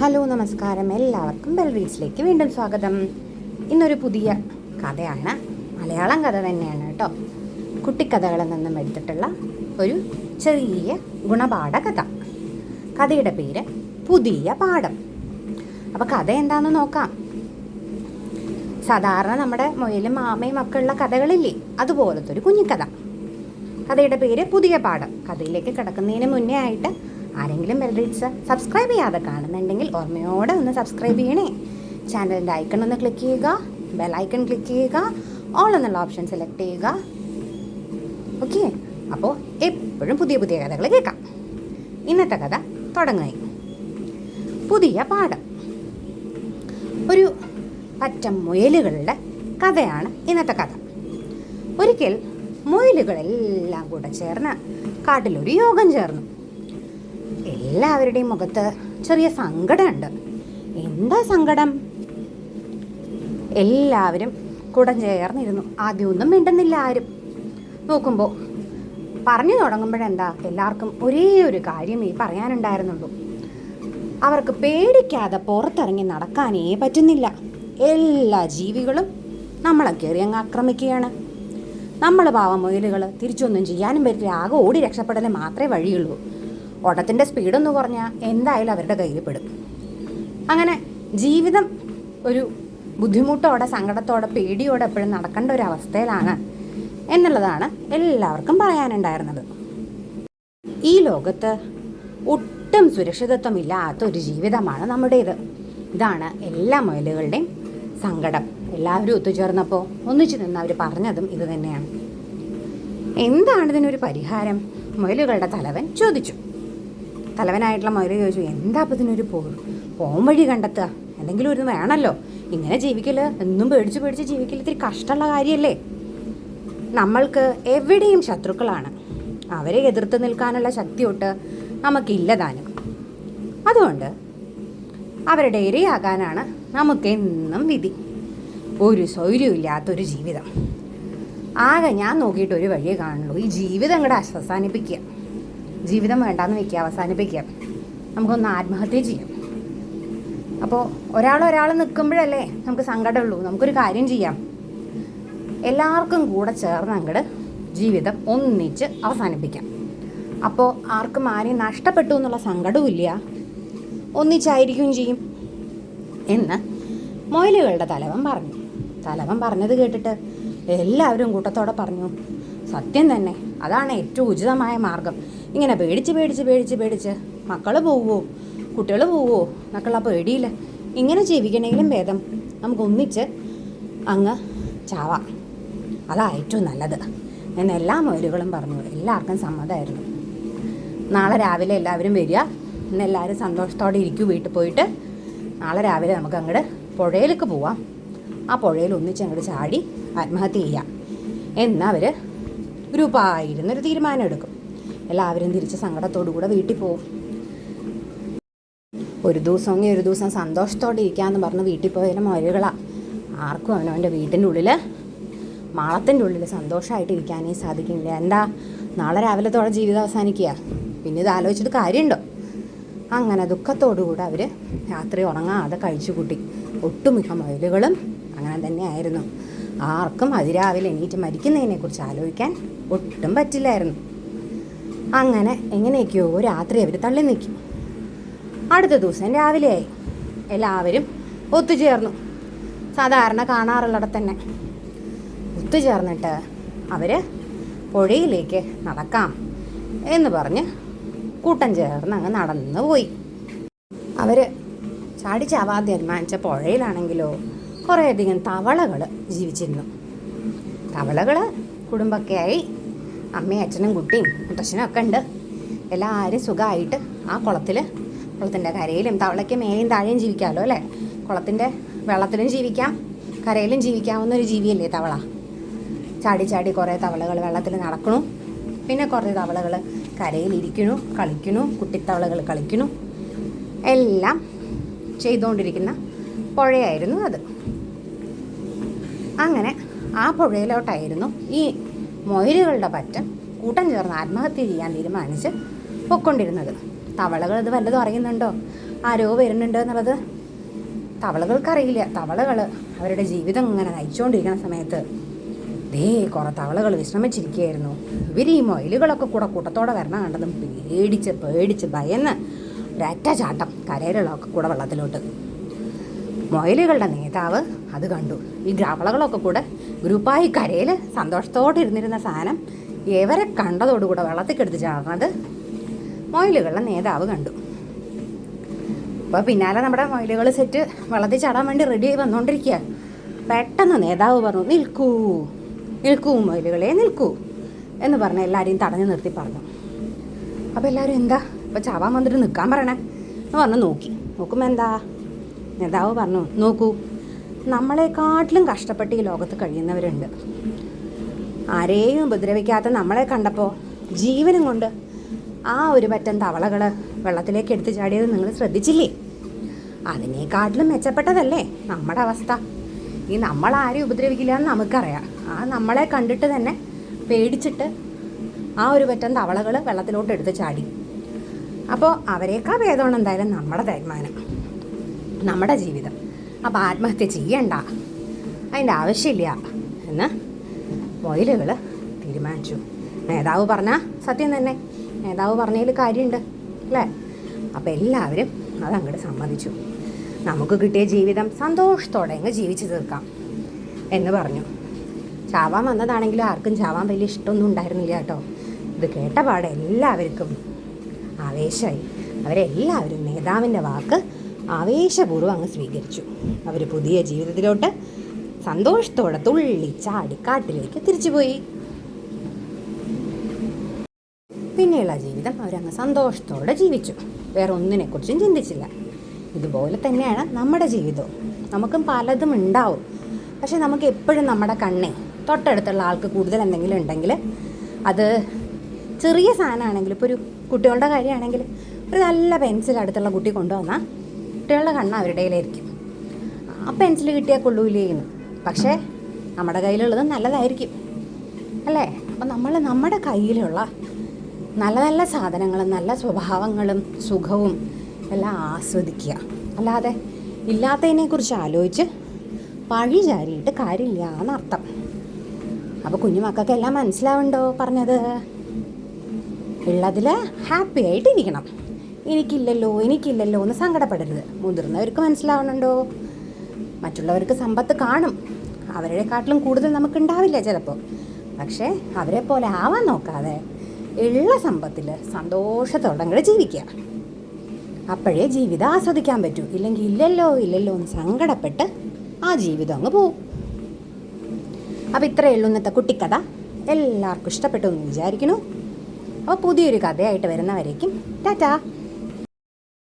Hello നമസ്കാരം. എല്ലാവർക്കും bell റീഡ്സിലേക്ക് വീണ്ടും സ്വാഗതം. ഇന്നൊരു പുതിയ കഥയാണ്. മലയാളം കഥ തന്നെയാണ് കേട്ടോ. കുട്ടിക്കഥകളിൽ നിന്നും എടുത്തിട്ടുള്ള ഒരു ചെറിയ ഗുണപാഠ കഥ കഥയുടെ പേര് പുതിയ പാഠം. അപ്പോൾ കഥ എന്താണെന്ന് നോക്കാം. സാധാരണ നമ്മുടെ മൊയിലും മാമയും ഒക്കെ ഉള്ള കഥകളില്ലേ? അതുപോലത്തെ ഒരു കുഞ്ഞിക്കഥ. കഥയുടെ പേര് പുതിയ പാഠം. കഥയിലേക്ക് കിടക്കുന്നതിന് മുന്നേ ആയിട്ട് ആരെങ്കിലും ബെൽറീഡ്സ് സബ്സ്ക്രൈബ് ചെയ്യാതെ കാണുന്നുണ്ടെങ്കിൽ ഓർമ്മയോടെ ഒന്ന് സബ്സ്ക്രൈബ് ചെയ്യണേ. ചാനലിന്റെ ഐക്കൺ ഒന്ന് ക്ലിക്ക് ചെയ്യുക ബെൽ ഐക്കൺ ക്ലിക്ക് ചെയ്യുക ഓൾ എന്നുള്ള ഓപ്ഷൻ സെലക്ട് ചെയ്യുക. ഓക്കെ അപ്പോൾ എപ്പോഴും പുതിയ പുതിയ കഥകൾ കേൾക്കാം. ഇന്നത്തെ കഥ തുടങ്ങി പുതിയ പാഠം. ഒരു പറ്റം മുയലുകളുടെ കഥയാണ് ഇന്നത്തെ കഥ. ഒരിക്കൽ മുയലുകളെല്ലാം കൂടെ ചേർന്ന് കാട്ടിലൊരു യോഗം ചേർന്നു. എല്ലാവരുടെയും മുഖത്ത് ചെറിയ സങ്കടമുണ്ട്. എന്താ സങ്കടം? എല്ലാവരും കൂടെ ചേർന്നിരുന്നു. ആദ്യമൊന്നും മിണ്ടുന്നില്ല ആരും. നോക്കുമ്പോൾ പറഞ്ഞു തുടങ്ങുമ്പോഴെന്താ? എല്ലാവർക്കും ഒരേ ഒരു കാര്യം ഈ പറയാനുണ്ടായിരുന്നുള്ളൂ. അവർക്ക് പേടിക്കാതെ പുറത്തിറങ്ങി നടക്കാനേ പറ്റുന്നില്ല. എല്ലാ ജീവികളും നമ്മളെ കയറി അങ്ങ് ആക്രമിക്കുകയാണ്. നമ്മൾ പാവം മുയലുകൾ തിരിച്ചൊന്നും ചെയ്യാനും പറ്റില്ല. ആകെ ഓടി രക്ഷപ്പെടലേ മാത്രമേ വഴിയുള്ളൂ. ഓട്ടത്തിന്റെ സ്പീഡൊന്ന് കുറഞ്ഞാൽ എന്തായാലും അവരുടെ കയ്യിൽ പെടും. അങ്ങനെ ജീവിതം ഒരു ബുദ്ധിമുട്ടോടെ സങ്കടത്തോടെ പേടിയോടെ എപ്പോഴും നടക്കേണ്ട ഒരു അവസ്ഥയിലാണ് എന്നുള്ളതാണ് എല്ലാവർക്കും പറയാനുണ്ടായിരുന്നത്. ഈ ലോകത്ത് ഒട്ടും സുരക്ഷിതത്വമില്ലാത്ത ഒരു ജീവിതമാണ് നമ്മുടേത്. ഇതാണ് എല്ലാ മുയലുകളുടെയും സങ്കടം. എല്ലാവരും ഒത്തുചേർന്നപ്പോൾ ഒന്നിച്ചു നിന്ന് അവർ പറഞ്ഞതും ഇത് തന്നെയാണ്. എന്താണ് ഇതിനൊരു പരിഹാരം? മുയലുകളുടെ തലവൻ ചോദിച്ചു. തലവനായിട്ടുള്ള മുയൽ ചോദിച്ചു എന്താ അപ്പം ഇതിനൊരു പോ പോം വഴി കണ്ടെത്തുക? എന്തെങ്കിലും ഒരു വേണമല്ലോ? ഇങ്ങനെ ജീവിക്കൽ എന്നും പേടിച്ച് പേടിച്ച് ജീവിക്കൽ ഇത്തിരി കഷ്ടമുള്ള കാര്യമല്ലേ? നമ്മൾക്ക് എവിടെയും ശത്രുക്കളാണ്. അവരെ എതിർത്ത് നിൽക്കാനുള്ള ശക്തി തൊട്ട് നമുക്കില്ല താനും. അതുകൊണ്ട് അവരുടെ ഇരയാകാനാണ് നമുക്കെന്നും വിധി. ഒരു സൗര്യമില്ലാത്തൊരു ജീവിതം. ആകെ ഞാൻ നോക്കിയിട്ട് ഒരു വഴിയേ കാണുള്ളൂ. ഈ ജീവിതം കൂടെ അവസാനിപ്പിക്കുക. ജീവിതം വേണ്ടാന്ന് വെക്കുക അവസാനിപ്പിക്കുക. നമുക്കൊന്ന് ആത്മഹത്യ ചെയ്യാം. അപ്പോൾ ഒരാൾ ഒരാൾ നിൽക്കുമ്പോഴല്ലേ നമുക്ക് സങ്കടമുള്ളൂ. നമുക്കൊരു കാര്യം ചെയ്യാം. എല്ലാവർക്കും കൂടെ ചേർന്ന് അങ്ങോട്ട് ജീവിതം ഒന്നിച്ച് അവസാനിപ്പിക്കാം. അപ്പോൾ ആർക്കും ആരെയും നഷ്ടപ്പെട്ടു എന്നുള്ള സങ്കടവുമില്ല. ഒന്നിച്ചായിരിക്കും ചെയ്യും എന്ന് മൊയിലുകളുടെ തലവൻ പറഞ്ഞു. തലവൻ പറഞ്ഞത് കേട്ടിട്ട് എല്ലാവരും കൂട്ടത്തോടെ പറഞ്ഞു സത്യം തന്നെ അതാണ് ഏറ്റവും ഉചിതമായ മാർഗം. ഇങ്ങനെ പേടിച്ച് പേടിച്ച് പേടിച്ച് പേടിച്ച് മക്കൾ പോവുമോ കുട്ടികൾ പോവുമോ മക്കളാ പേടിയില്ല. ഇങ്ങനെ ജീവിക്കണമെങ്കിലും ഭേദം. നമുക്ക് ഒന്നിച്ച് അങ്ങ് ചാവാം. അതാ ഏറ്റവും നല്ലത്. എന്ന് എല്ലാ മൊയിലുകളും പറഞ്ഞു. എല്ലാവർക്കും സമ്മതമായിരുന്നു. നാളെ രാവിലെ എല്ലാവരും വരിക. ഇന്ന് എല്ലാവരും സന്തോഷത്തോടെ ഇരിക്കും. വീട്ടിൽ പോയിട്ട് നാളെ രാവിലെ നമുക്ക് അങ്ങോട്ട് പുഴയിലേക്ക് പോവാം. ആ പുഴയിൽ ഒന്നിച്ച് അങ്ങോട്ട് ചാടി ആത്മഹത്യ ചെയ്യാം. എന്നവർ ഗ്രൂപ്പായിരുന്നൊരു തീരുമാനം എടുക്കും. എല്ലാവരും തിരിച്ച് സങ്കടത്തോടു കൂടെ വീട്ടിൽ പോകും ഒരു ദിവസമെങ്കിൽ ഒരു ദിവസം സന്തോഷത്തോടെ ഇരിക്കാമെന്ന് പറഞ്ഞ് വീട്ടിൽ പോയാലും മൊയലുകളാണ് ആർക്കും അവനവന്റെ വീട്ടിന്റെ ഉള്ളിൽ മാളത്തിന്റെ ഉള്ളിൽ സന്തോഷമായിട്ട് ഇരിക്കാനേ സാധിക്കില്ല എന്താ നാളെ രാവിലത്തോടെ ജീവിതം അവസാനിക്കുക? പിന്നെ ഇത് ആലോചിച്ചിട്ട് കാര്യമുണ്ടോ? അങ്ങനെ ദുഃഖത്തോടുകൂടെ അവർ രാത്രി ഉറങ്ങാതെ കഴിച്ചു കൂട്ടി ഒട്ടുമിക്ക മൊയലുകളും അങ്ങനെ തന്നെയായിരുന്നു ആർക്കും അതിരാവിലെ എണീറ്റ് മരിക്കുന്നതിനെക്കുറിച്ച് ആലോചിക്കാൻ ഒട്ടും പറ്റില്ലായിരുന്നു. അങ്ങനെ എങ്ങനെയൊക്കെയോ രാത്രി അവർ തള്ളി നിൽക്കും. അടുത്ത ദിവസം രാവിലെയായി എല്ലാവരും ഒത്തുചേർന്നു. സാധാരണ കാണാറുള്ളിടത്ത് തന്നെ. ഒത്തുചേർന്നിട്ട് അവർ പുഴയിലേക്ക് നടക്കാം എന്ന് പറഞ്ഞ് കൂട്ടം ചേർന്ന് അങ്ങ് നടന്നു പോയി. അവർ ചാടി തീരുമാനിച്ച പുഴയിലാണെങ്കിലോ കുറേയധികം തവളകൾ ജീവിച്ചിരുന്നു. തവളകൾ കുടുംബമൊക്കെയായി അമ്മയും അച്ഛനും കുട്ടിയും മുത്തശ്ശനും ഒക്കെ ഉണ്ട്. എല്ലാവരും സുഖമായിട്ട് ആ കുളത്തിൽ കുളത്തിന്റെ കരയിലും തവളയ്ക്ക് മേയും താഴെയും ജീവിക്കാമല്ലോ അല്ലേ? കുളത്തിന്റെ വെള്ളത്തിലും ജീവിക്കാം കരയിലും ജീവിക്കാവുന്ന ഒരു ജീവിയല്ലേ തവള? ചാടി ചാടി കുറേ തവളകൾ വെള്ളത്തിൽ നടക്കണു. പിന്നെ കുറേ തവളകൾ കരയിലിരിക്കണു കളിക്കണു കുട്ടിത്തവളകൾ കളിക്കണു. എല്ലാം ചെയ്തുകൊണ്ടിരിക്കുന്ന പുഴയായിരുന്നു അത്. അങ്ങനെ ആ പുഴയിലോട്ടായിരുന്നു ഈ മൊയിലുകളുടെ പറ്റം കൂട്ടം ചേർന്ന് ആത്മഹത്യ ചെയ്യാൻ തീരുമാനിച്ച് പൊക്കൊണ്ടിരുന്നത്. തവളകൾ ഇത് വല്ലതും അറിയുന്നുണ്ടോ? ആരോ വരുന്നുണ്ടോ എന്നുള്ളത്? തവളകൾക്കറിയില്ല. തവളകൾ അവരുടെ ജീവിതം ഇങ്ങനെ നയിച്ചുകൊണ്ടിരിക്കുന്ന സമയത്ത് ദേ കുറേ തവളകൾ വിശ്രമിച്ചിരിക്കുകയായിരുന്നു. ഇവർ ഈ മൊയിലുകളൊക്കെ കൂടെ കൂട്ടത്തോടെ വരണം കണ്ടതും പേടിച്ച് പേടിച്ച് ഭയന്ന് ഒരറ്റ ചാട്ടം കരയിലുള്ളതൊക്കെ കൂടെ വെള്ളത്തിലോട്ട്. മൊയലുകളുടെ നേതാവ് അത് കണ്ടു. ഈ ഗ്രാവളകളൊക്കെ കൂടെ ഗ്രൂപ്പായി കരയിൽ സന്തോഷത്തോടെ ഇരുന്നിരുന്ന സാധനം എവരെ കണ്ടതോടുകൂടെ വെള്ളത്തിൽ കെടുത്ത് ചാടുന്നത് മൊയിലുകളുടെ നേതാവ് കണ്ടു. അപ്പോൾ പിന്നാലെ നമ്മുടെ മൊയിലുകൾ സെറ്റ് വെള്ളത്തിൽ ചാടാൻ വേണ്ടി റെഡി ആയി വന്നുകൊണ്ടിരിക്കുക പെട്ടെന്ന് നേതാവ് പറഞ്ഞു നിൽക്കൂ നിൽക്കൂ മൊയിലുകളെ നിൽക്കൂ എന്ന് പറഞ്ഞ് എല്ലാവരെയും തടഞ്ഞു നിർത്തി പറഞ്ഞു. അപ്പോൾ എല്ലാവരും എന്താ? ഇപ്പോൾ ചാവാൻ വന്നിട്ട് നിൽക്കാൻ പറയണേ എന്ന് പറഞ്ഞ് നോക്കി. നോക്കുമ്പോൾ എന്താ? നേതാവ് പറഞ്ഞു നോക്കൂ നമ്മളെക്കാട്ടിലും കഷ്ടപ്പെട്ട് ഈ ലോകത്ത് കഴിയുന്നവരുണ്ട്. ആരെയും ഉപദ്രവിക്കാത്ത നമ്മളെ കണ്ടപ്പോൾ ജീവനും കൊണ്ട് ആ ഒരു പറ്റം തവളകൾ വെള്ളത്തിലേക്ക് എടുത്തു ചാടിയത് നിങ്ങൾ ശ്രദ്ധിച്ചില്ലേ? അതിനേക്കാട്ടിലും മെച്ചപ്പെട്ടതല്ലേ നമ്മുടെ അവസ്ഥ. ഈ നമ്മൾ ആരെയും ഉപദ്രവിക്കില്ല എന്ന് നമുക്കറിയാം. ആ നമ്മളെ കണ്ടിട്ട് തന്നെ പേടിച്ചിട്ട് ആ ഒരു പറ്റം തവളകൾ വെള്ളത്തിലോട്ട് എടുത്ത് ചാടി. അപ്പോൾ അവരെക്കാൾ ഭേദമാണ് എന്തായാലും നമ്മുടെ തീരുമാനം നമ്മുടെ ജീവിതം. അപ്പോൾ ആത്മഹത്യ ചെയ്യണ്ട. അതിന്റെ ആവശ്യമില്ല. എന്ന് മൊയിലുകൾ തീരുമാനിച്ചു. നേതാവ് പറഞ്ഞ സത്യം തന്നെ. നേതാവ് പറഞ്ഞതിൽ കാര്യമുണ്ട്. അല്ലേ? അപ്പോൾ എല്ലാവരും അതങ്ങോട്ട് സമ്മതിച്ചു. നമുക്ക് കിട്ടിയ ജീവിതം സന്തോഷത്തോടെ അങ്ങ് ജീവിച്ചു തീർക്കാം എന്ന് പറഞ്ഞു. ചാവാൻ വന്നതാണെങ്കിലും ആർക്കും ചാവാൻ വലിയ ഇഷ്ടമൊന്നും ഉണ്ടായിരുന്നില്ല കേട്ടോ. ഇത് കേട്ട പാടെ എല്ലാവർക്കും ആവേശമായി. അവരെല്ലാവരും നേതാവിന്റെ വാക്ക് ആവേശപൂർവം അങ്ങ് സ്വീകരിച്ചു. അവർ പുതിയ ജീവിതത്തിലോട്ട് സന്തോഷത്തോടെ തുള്ളി ചാടി കാട്ടിലേക്ക് തിരിച്ചുപോയി. പിന്നെയുള്ള ജീവിതം അവരങ്ങ് സന്തോഷത്തോടെ ജീവിച്ചു. വേറെ ഒന്നിനെക്കുറിച്ചും ചിന്തിച്ചില്ല. ഇതുപോലെ തന്നെയാണ് നമ്മുടെ ജീവിതവും. നമുക്കും പലതും ഉണ്ടാവും. പക്ഷെ നമുക്ക് എപ്പോഴും നമ്മുടെ കണ്ണേ തൊട്ടടുത്തുള്ള ആൾക്ക് കൂടുതൽ എന്തെങ്കിലും ഉണ്ടെങ്കിൽ അത് ചെറിയ സാധനമാണെങ്കിൽ ഇപ്പോൾ ഒരു കുട്ടികളുടെ കാര്യമാണെങ്കിൽ ഒരു നല്ല പെൻസിൽ അടുത്തുള്ള കുട്ടി കൊണ്ടുവന്നാൽ കുട്ടികളുടെ കണ്ണ് അവരുടെ കയ്യിലായിരിക്കും. ആ പെൻസിൽ കിട്ടിയാൽ കൊള്ളൂലേന്ന് പക്ഷേ നമ്മുടെ കയ്യിലുള്ളത് നല്ലതായിരിക്കും. അല്ലേ? അപ്പം നമ്മൾ നമ്മുടെ കയ്യിലുള്ള നല്ല നല്ല സാധനങ്ങളും നല്ല സ്വഭാവങ്ങളും സുഖവും എല്ലാം ആസ്വദിക്കുക. അല്ലാതെ ഇല്ലാത്തതിനെക്കുറിച്ച് ആലോചിച്ച് പഴി ചാരിയിട്ട് കാര്യമില്ല എന്നർത്ഥം അപ്പോൾ കുഞ്ഞുമക്കൾക്ക് എല്ലാം മനസ്സിലാവുണ്ടോ പറഞ്ഞത്? ഉള്ളതിൽ ഹാപ്പി ആയിട്ട് ഇരിക്കണം എനിക്കില്ലല്ലോ എനിക്കില്ലല്ലോ എന്ന് സങ്കടപ്പെടരുത്. മുതിർന്നവർക്ക് മനസ്സിലാവണുണ്ടോ? മറ്റുള്ളവർക്ക് സമ്പത്ത് കാണും. അവരുടെ കാട്ടിലും കൂടുതൽ നമുക്കുണ്ടാവില്ല ചിലപ്പോൾ പക്ഷേ അവരെ പോലെ ആവാൻ നോക്കാതെ ഉള്ള സമ്പത്തിൽ സന്തോഷത്തോടെ ജീവിക്കുക. അപ്പോഴേ ജീവിതം ആസ്വദിക്കാൻ പറ്റൂ. ഇല്ലെങ്കിൽ ഇല്ലല്ലോ ഇല്ലല്ലോ എന്ന് സങ്കടപ്പെട്ട് ആ ജീവിതം അങ്ങ് പോവും. അപ്പോൾ ഇത്രയേ ഉള്ളൂ ഇന്നത്തെ കുട്ടിക്കഥ. എല്ലാവർക്കും ഇഷ്ടപ്പെട്ടു എന്ന് വിചാരിക്കുന്നു. അപ്പോൾ പുതിയൊരു കഥയായിട്ട് വരുന്നവരേക്കും ടാറ്റാ.